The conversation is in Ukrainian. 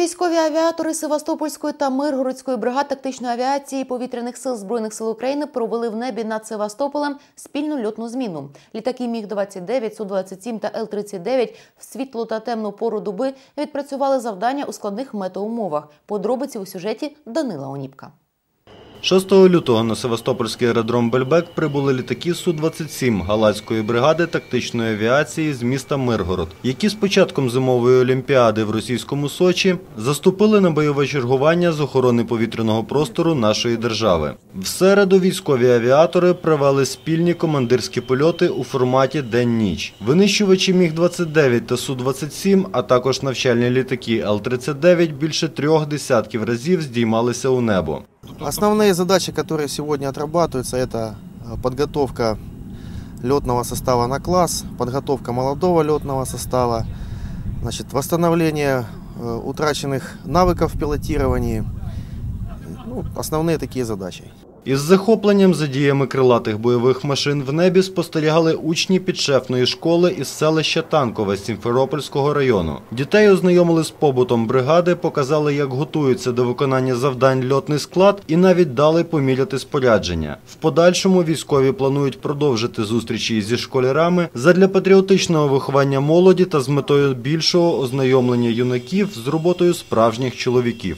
Військові авіатори Севастопольської та Миргородської бригад тактичної авіації повітряних сил збройних сил України провели в небі над Севастополем спільну льотну зміну. Літаки Міг 29 Су 27 та Л 39 в світлу та темну пору доби відпрацювали завдання у складних метеоумовах. Подробиці у сюжеті Данила Оніпка. 6 лютого на Севастопольський аеродром Бельбек прибули літаки Су-27 Галацької бригади тактичної авіації з міста Миргород, які з початком зимової олімпіади в російському Сочі заступили на бойове чергування з охорони повітряного простору нашої держави. В середу військові авіатори провели спільні командирські польоти у форматі день-ніч. Винищувачі Міг-29 та Су-27, а також навчальні літаки Л-39 більше трьох десятків разів здіймалися у небо. Основные задачи, которые сегодня отрабатываются, это э, подготовка летного состава на класс, подготовка молодого летного состава, значит, восстановление э, утраченных навыков в пилотировании. Ну, основные такие задачи. Із захопленням за діями крилатих бойових машин в небі спостерігали учні підшефної школи із селища Танкове Сімферопольського району. Дітей ознайомили з побутом бригади, показали, як готуються до виконання завдань льотний склад і навіть дали поміряти спорядження. В подальшому військові планують продовжити зустрічі зі школярами задля патріотичного виховання молоді та з метою більшого ознайомлення юнаків з роботою справжніх чоловіків.